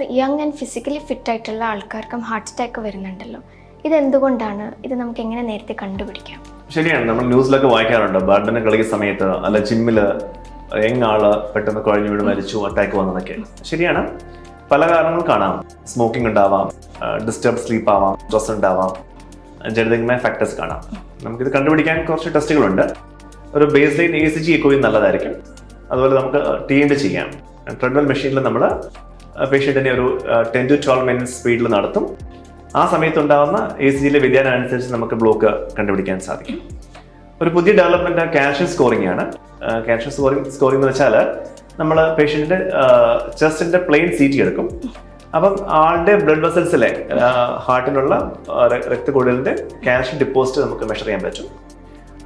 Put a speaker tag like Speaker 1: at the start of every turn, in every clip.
Speaker 1: Young and physically fit ആയിട്ടുള്ള ആൾക്കാർക്കും heart attack വരുന്നുണ്ടല്ലോ. ഇതെന്തുകൊണ്ടാണ്? ഇത് നമുക്ക് എങ്ങനെ നേരത്തെ കണ്ടുപിടിക്കാം?
Speaker 2: ശരിയാണ്. നമ്മൾ ന്യൂസിലൊക്കെ വായിക്കാറുണ്ട്. ബാഡ്മിന്റൺ കളിക്കുന്ന സമയത്ത് അല്ല ജിമ്മിൽ യങ് ആൾ പെട്ടെന്ന് കുഴഞ്ഞു വീട് മരിച്ചു അറ്റാക്ക് വന്നതൊക്കെ. ശരിയാണ്. പല കാരണങ്ങൾ കാണാം. സ്മോക്കിംഗ് ഉണ്ടാവാം ഡിസ്റ്റർബ് സ്ലീപ്പ് ആവാം സ്ട്രെസ് ഉണ്ടാവാം. ജനിതകമായ ഫാക്ടേഴ്സ് കാണാം. നമുക്കിത് കണ്ടുപിടിക്കാൻ കുറച്ച് ടെസ്റ്റുകളുണ്ട്. ഒരു base line E C G എക്കോയും നല്ലതായിരിക്കും. അതുപോലെ നമുക്ക് ടി എം ചെയ്യാം. ട്രെഡ്മിൽ മെഷീനിൽ നമ്മൾ പേഷ്യന്റിനെ ഒരു ടെൻ ടു ട്വൽവ് മിനിറ്റ്സ് സ്പീഡിൽ നടത്തും. ആ സമയത്തുണ്ടാകുന്ന എ സി ജിയിലെ വ്യതിയാനം അനുസരിച്ച് നമുക്ക് ബ്ലോക്ക് കണ്ടുപിടിക്കാൻ സാധിക്കും. ഒരു പുതിയ ഡെവലപ്മെന്റ് കാൽഷ്യം സ്കോറിംഗ് ആണ്. കാൽഷ്യം സ്കോറിംഗ് സ്കോറിംഗ് എന്ന് വെച്ചാൽ നമ്മൾ പേഷ്യന്റിന്റെ ചെസ്റ്റിന്റെ പ്ലെയിൻ സീറ്റി എടുക്കും. അപ്പം ആളുടെ ബ്ലഡ് വെസൽസിലെ ഹാർട്ടിനുള്ള രക്തക്കൂടലിന്റെ കാൽഷ്യം ഡിപ്പോസിറ്റ് നമുക്ക് മെഷർ ചെയ്യാൻ പറ്റും.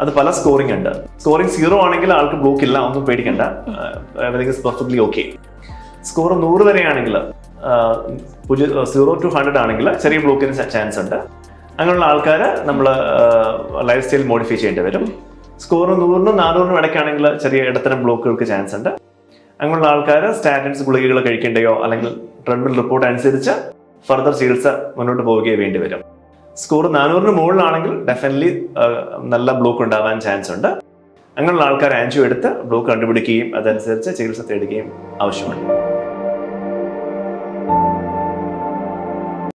Speaker 2: അത് പല സ്കോറിംഗ് ഉണ്ട്. സ്കോറിംഗ് സീറോ ആണെങ്കിൽ ആൾക്ക് ബ്ലോക്ക് ഇല്ല ഒന്നും പേടിക്കണ്ട. Everything is perfectly okay score നൂറ് വരെയാണെങ്കിൽ സീറോ ടു ഹൺഡ്രഡ് ആണെങ്കിൽ ചെറിയ ബ്ലോക്കിന് ചാൻസ് ഉണ്ട്. അങ്ങനെയുള്ള ആൾക്കാർ നമ്മൾ ലൈഫ് സ്റ്റൈൽ മോഡിഫൈ ചെയ്യേണ്ടി വരും. സ്കോർ നൂറിനും നാനൂറിനും ഇടയ്ക്കാണെങ്കിൽ ചെറിയ ഇടത്തരം ബ്ലോക്കുകൾക്ക് ചാൻസ് ഉണ്ട്. അങ്ങനെയുള്ള ആൾക്കാർ സ്റ്റാറ്റിൻസ് ഗുളികകൾ കഴിക്കേണ്ടയോ അല്ലെങ്കിൽ ട്രെഡ്മിൽ റിപ്പോർട്ട് അനുസരിച്ച് ഫർദർ ചികിത്സ മുന്നോട്ട് പോവുകയോ വേണ്ടി വരും. സ്കോർ നാനൂറിന് മുകളിലാണെങ്കിൽ ഡെഫിനറ്റ്ലി നല്ല ബ്ലോക്ക് ഉണ്ടാവാൻ ചാൻസ് ഉണ്ട്. അങ്ങനെയുള്ള ആൾക്കാർ ആൻജിയോ എടുത്ത് ബ്ലോക്ക് കണ്ടുപിടിക്കുകയും അതനുസരിച്ച് ചികിത്സ തേടുകയും ആവശ്യമുണ്ട്.